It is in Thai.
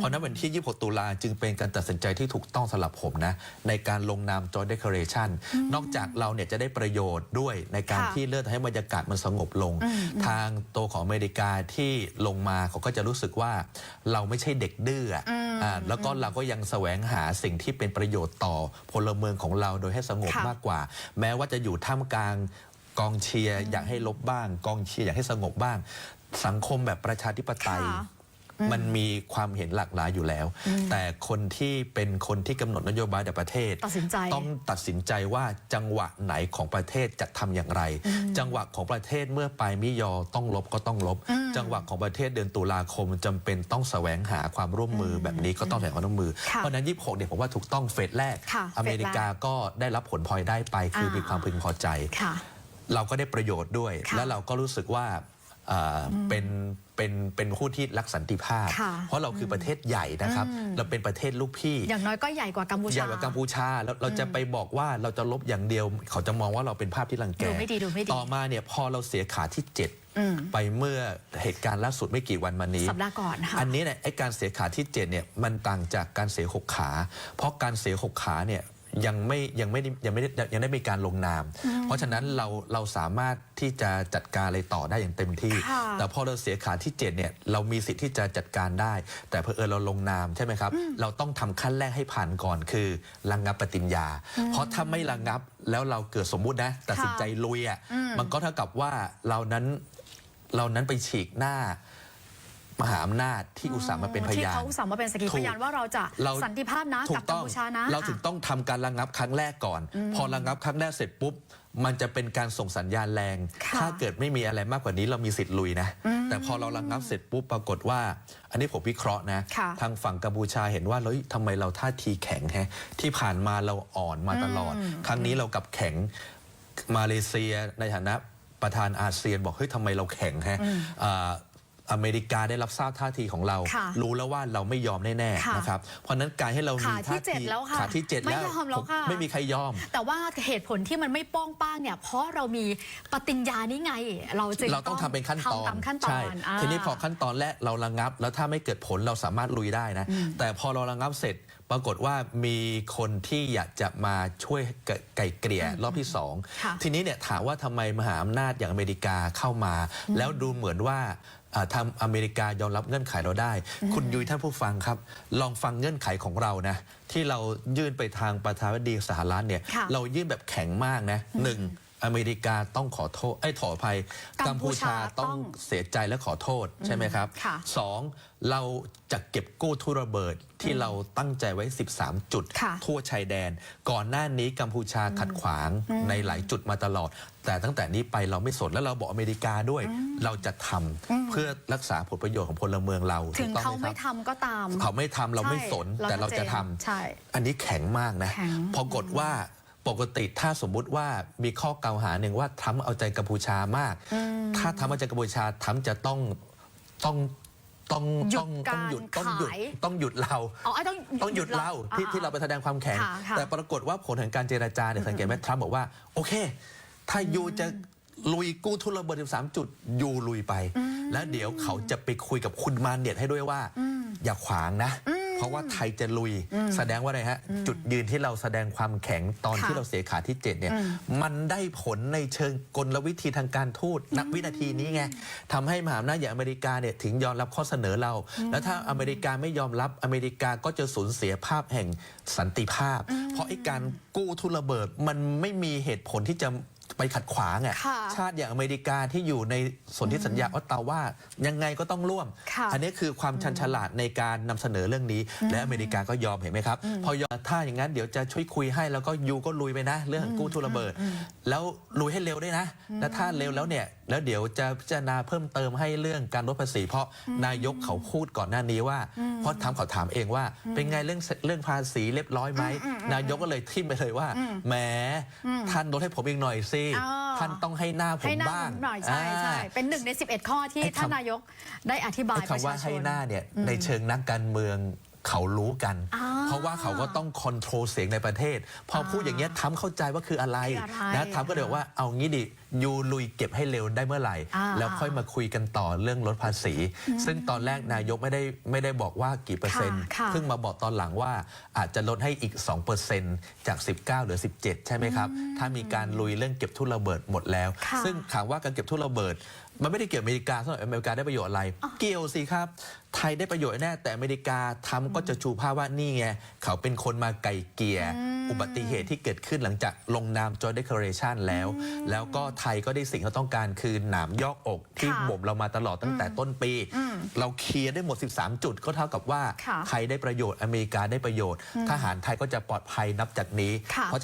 เพราะนั้นวันที่ 26 ตุลาจึงเป็นการตัดสินใจที่ถูกต้องสำหรับผมนะ ในการลงนามจอยเดคอเรชันนอกจากเราเนี่ยจะได้ประโยชน์ด้วยในการค่ะที่เลือกให้บรรยากาศมันสงบลงอืมทางตัวของอเมริกาที่ลงมาเขาก็จะรู้สึกว่าเราไม่ใช่เด็กดื้ออะอืมอ่าแล้วก็เราก็ยังแสวงหาสิ่งที่เป็นประโยชน์ต่อพลเมืองของเราโดยให้สงบค่ะมากกว่า แม้ว่าจะอยู่ท่ามกลางกองเชียร์อยากให้ลบบ้าง กองเชียร์อยากให้สงบบ้าง สังคมแบบประชาธิปไตย ค่ะ มันมีความเห็นหลากหลายอยู่แล้ว แต่คนที่เป็นคนที่กำหนดนโยบายในประเทศ ตัดสินใจต้องตัดสินใจว่าจังหวะไหนของประเทศจะทำอย่างไร จังหวะของประเทศเมื่อปลายมิยอต้องลบก็ต้องลบ จังหวะของประเทศเดือนตุลาคมจำเป็นต้องแสวงหาความร่วมมือแบบนี้ก็ต้องแสวงความร่วมมือค่ะเพราะฉะนั้น 26เนี่ยผมว่าถูกต้องเฟสแรกค่ะอเมริกาเฟสแรกก็ได้รับผลพลอยได้ไปคืออ่ามีมีความพึงพอใจค่ะเราก็ได้ประโยชน์ด้วยค่ะแล้วเราก็รู้สึกว่า เอ่ออเป็นเป็นเป็นผู้ที่รักสันติภาพ ค่ะเพราะเราคือประเทศใหญ่นะครับเราเป็นประเทศลูกพี่อย่างน้อยก็ใหญ่กว่ากัมพูชา ใหญ่กว่ากัมพูชาแล้วเราจะไปบอกว่าเราจะลบอย่างเดียว เขาจะมองว่าเราเป็นภาพที่รังแกดูไม่ดีดูไม่ดี ต่อมาเนี่ยพอเราเสียขาที่อืม7ไปเมื่อเหตุการณ์ล่าสุดไม่กี่วันมานี้ สัปดาห์ก่อนค่ะ อันนี้เนี่ยไอ้การเสียขาที่7เนี่ยมันต่างจากการเสียหกขา เพราะการเสียหกขาเนี่ย ยังไม่ยังไม่ได้ยังไม่ได้ยังได้มีการลงนาม เพราะฉะนั้นเราเราสามารถที่จะจัดการอะไรต่อได้อย่างเต็มที่ค่ะแต่พอเราเสียขาที่7เนี่ยเรามีสิทธิ์ที่จะจัดการได้ แต่เพอเออเราลงนามใช่ไหมครับ เราต้องทำขั้นแรกให้ผ่านก่อนคือระงงับปฏิญญา เพราะถ้าไม่ระงงับแล้วเราเกิดสมมุตินะตัดสินใจลุยอะมันก็เท่ากับว่าเรานั้นเรานั้นไปฉีกหน้า มหาอำนาจที่อุตส่าห์มาเป็นพที่ยาน เขาอุตส่าห์มาเป็นสกขีพยานว่าเราจะเรา สันติภาพนะถูกับกกัมต้องพูชานะ เราถึงอะต้องทำการระงับครั้งแรกก่อน พอระงับครั้งแรกเสร็จปุ๊บ มันจะเป็นการส่งสัญญาณแรง ค่ะถ้าเกิดไม่มีอะไรมากกว่านี้เรามีสิทธิ์ลุยนะ แต่พอเราระงับเสร็จปุ๊บปรากฏว่า อันนี้ผมวิเคราะห์นะ ค่ะทางฝั่งกัมพูชาเห็นว่าเฮ้ยทำไมเราท่าทีแข็งแฮะที่ผ่านมาเราอ่อนมาตลอด ครั้งนี้เรากลับแข็งมาเลเซียในฐานะประธานอาเซียนบอกเฮ้ยทำไมเราแข็งฮะอ่า อเมริกาได้รับทราบท่าทีของเรา ค่ะรู้แล้วว่าเราไม่ยอมแน่ค่ะๆนะครับเพราะฉะนั้นการให้เรามีขาที่ท่าเจ็ดทีแล้วค่ะขาที่เจ็ดไม่แล้วยอมแล้วค่ะ ไม่มีใครยอม แต่ว่าเหตุผลที่มันไม่ป้องป้างเนี่ย เพราะเรามีปฏิญญานี่ไง เราจึงเราต้องทำเป็นขั้นตอนทำตามขั้นตอใช่นอ่า ทีนี้พอขั้นตอนแรกเราระงับ แล้วถ้าไม่เกิดผลเราสามารถลุยได้นะ แต่พอเราระงับเสร็จ ปรากฏว่ามีคนที่อยากจะมาช่วยไกไก่เกลี่ยรอบที่สองค่ะทีนี้เนี่ยถามว่าทำไมมหาอำนาจอย่างอเมริกาเข้ามา แล้วดูเหมือนว่าอ่าทำอเมริกายอมรับเงื่อนไขเราได้ คุณยุ้ยท่านผู้ฟังครับ ลองฟังเงื่อนไขของเรานะ ที่เรายื่นไปทางประธานาธิบดีสหรัฐเนี่ยค่ะเรายื่นแบบแข็งมากนะหนึ่ง อเมริกาต้องขอโทษไอ้ยถออภัยกักัมมพูพูชาชาต้ต้อองงเสียใจและขอโทษใช่ไหมครับค่ะ สองเราจะเก็บกู้ทุนระเบิดที่เราตั้งใจไว้ 13 จุด ค่ะทั่วชายแดน ก่อนหน้านี้กัมพูชาขัดขวางในหลายจุดมาตลอด แต่ตั้งแต่นี้ไปเราไม่สนแล้วเราบอกอเมริกาด้วย เราจะทำเพื่อรักษาผลประโยชน์ของพลเมืองเราถึงถูกต้องเขาไหมไม่ครับทำก็ตาม เขาไม่ทำเราไม่สนใช่แต่เราจะทำเราชัดเจนใช่ อันนี้แข็งมากนะแข็งปรากฏว่า ปกติถ้าสมมุติว่ามีข้อกล่าวหาหนึ่งว่าทำเอาใจกัมพูชามาก ถ้าทำเอาใจกัมพูชาทำจะต้องต้องต้องหยุต้อดงกาต้องรหยุดต้องหยุดขายต้องหยุดเราอ๋อไอ้ต้องต้องหยุดเราที่ที่เราไปแสดงความแข็งค่ะค่ะแต่ปรากฏว่าผลแห่งการเจรจาเนี่ยสังเกตไหมทรัมป์บอกว่า โอเค ถ้ายูจะลุยกู้ทุนระเบิด13 จุดยูลุยไป แล้วเดี๋ยวเขาจะไปคุยกับคุณมาเน็ตให้ด้วยว่า อย่าขวางนะ เพราะว่าไทยจะลุย แสดงว่าอะไรฮะ จุดยืนที่เราแสดงความแข็งตอนค่ะที่เราเสียขาที่เจ็ดเนี่ยมันได้ผลในเชิงกลวิธีทางการทูตณวินาทีนี้ไงทำให้มหาอำนาจอย่างอเมริกาเนี่ยถึงยอมรับข้อเสนอเรา แล้วถ้าอเมริกาไม่ยอมรับอเมริกาก็จะสูญเสียภาพแห่งสันติภาพ เพราะไอ้การกู้ทุนระเบิดมันไม่มีเหตุผลที่จะ ไปขัดขวางอะค่ะชาติอย่างอเมริกาที่อยู่ในสนธิสัญญาออตตาว่ายังไงก็ต้องร่วม ค่ะอันนี้คือความชันฉลาดในการนำเสนอเรื่องนี้ และอเมริกาก็ยอมเห็นไหมครับ พอยอมถ้าอย่างนั้นเดี๋ยวจะช่วยคุยให้แล้วก็ยูก็ลุยไปนะ เรื่องกู้ทุนระเบิด แล้วลุยให้เร็วด้วยนะ แล้วถ้าเร็วแล้วเนี่ยแล้วเดี๋ยวจะพิจารณาเพิ่มเติมให้เรื่องการลดภาษี เพราะนายกเขาพูดก่อนหน้านี้ว่า เพราะทำเขาถามเองว่า เป็นไงเรื่องเรื่องภาษีเรียบร้อยไหมนายกก็เลยทิมไปเลยว่าแหมท่านลดให้ผมอีกหน่อยสิอ่าท่านต้องให้หน้าผให้มหน้าบ้าง หน่อยใช่ใช่อ่าเป็นหนึ่งใน 11 ข้อที่ไอ้คำท่านนายกได้อธิบายไอ้ประคำว่าชาชให้น หน้าเนี่ยในเชิงนักการเมืองเขารู้กันอ่า เพราะว่าเขาก็ต้องคอนโทรลเสียงในประเทศ พอพูดอย่างเงี้ยทำเข้าใจว่าคืออะไรคืออะไรนะทำก็เลยบอกว่าเอางี้ดิยูลุยเก็บให้เร็วได้เมื่อไหร่อ่าแล้วค่อยมาคุยกันต่อเรื่องลดภาษี ซึ่งตอนแรกนายกไม่ได้ไม่ได้บอกว่ากี่เปอร์เซ็นต์ค่ะค่ะเพิ่งมาบอกตอนหลังว่าอาจจะลดให้อีก 2%จาก 19เหลือ 17 ใช่ไหมครับ ถ้ามีการลุยเรื่องเก็บทุนระเบิดหมดแล้วค่ะซึ่งถามว่าการเก็บทุนระเบิด มันไม่ได้เกี่ยวกับอเมริกาสำหรับอเมริกาได้ประโยชน์อะไร เกี่ยวสิครับ ไทยได้ประโยชน์แน่แต่อเมริกาทำก็จะชูภาพว่านี่ไงเขาเป็นคนมาไก่เกลี่ยอุบัติเหตุที่เกิดขึ้นหลังจากลงนาม Joint Declaration แล้ว แล้วก็ไทยก็ได้สิ่งที่เขาต้องการคือหนามยอกอกที่ค่ะบ่มเรามาตลอดตั้งแต่ต้นปี เราเคลียร์ได้หมด 13 จุดก็เท่ากับว่าค่ะไทยได้ประโยชน์อเมริกาได้ประโยชน์ ทหารไทยก็จะปลอดภัยนับจากนี้ค่ะเพราะ